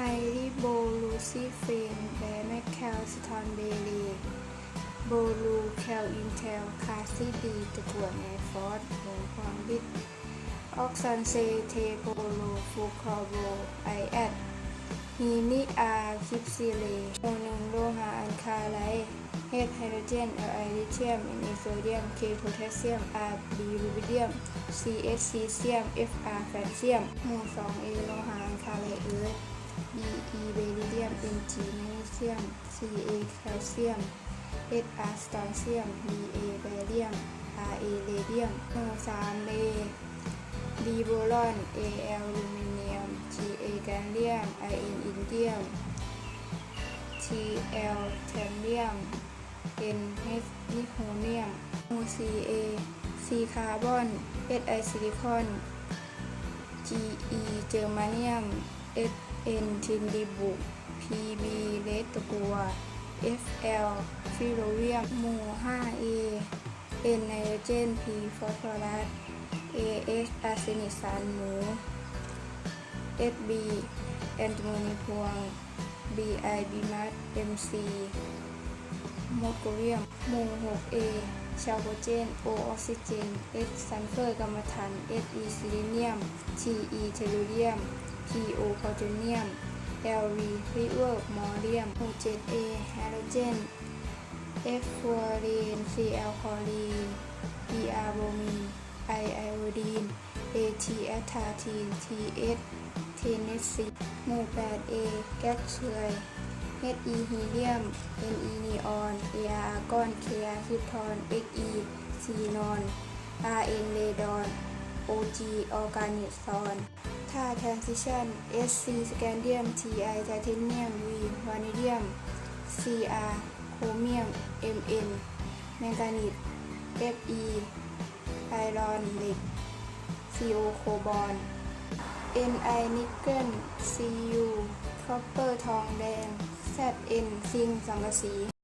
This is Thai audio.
ไฮริโบลูซิเฟนแบแมคแคลสทอนเบเรโบลูแคลอินเทลคาซิดีตะกั่วแมฟอสหงความบิดออกซันเซเทโปโลฟูคอโบไอแอดฮีนิอาคิปซิเลโมหนึ่งโลหะอันคาไลเฮดไฮโดรเจนเอลไอลิเทียมเอนโซเดียมเคโพแทสเซียมอาร์บีรูบิเดียม CS ซีเซียม FR แคลเซียมหมู่ 2A โลหะอันคาไลเอิร์ BE เบริเดียม Mg แมกนีเซียม CA แคลเซียม SR สตอนเซียม BA แบเรียม RA เรเดียมหมู่ 3A บีโบรอน AL ลูมิเนียม GA แกลเลียม IN อินเดียม TL แทนเลียม NH นิโคเนียมหมู่ CA C คาร์บอน SI ซิลิคอน GE เจอร์มาเนียม SN ทินดิบุ PB เลตกัว FL ฟิโรเวียมหมู่ 5A N ไนโตรเจน P ฟอสฟอรัส AS อาร์เซนิกสารหมู SB แอนติโมนีพวง BI บิมัส MC โมโกเรียมหมู่ 6A ชาโบเจน O ออกซิเจน S ซัลเฟอร์กรรมฐาน SE ซิลิเนียม TE เทลูเรียม PO พอลเนียม LV ริเวอร์มอเรียมหมู่ 7A ไฮโดรเจน F ฟลูออรีน Cl คลอรีน ER โบมีน I ไอโอดีน AT แอสทาทีน TS เทนเนสซีโม 8A แก๊สเชย HE ฮีเลียม NE นีออน AR อาร์กอน KR คริปทอน XE ซีนอน RN เรดอน OG ออร์แกนิกซอน ท่า transition SC สแกนเดียม TI ไทเทเนียม V วานิเดียม CR โครเมียม MN แมงกานีส FE ไอรอนเหล็ก CO โคบอล Ni นิกเกิล Cu คอปเปอร์ทองแดง ZN ซิงสังกะสี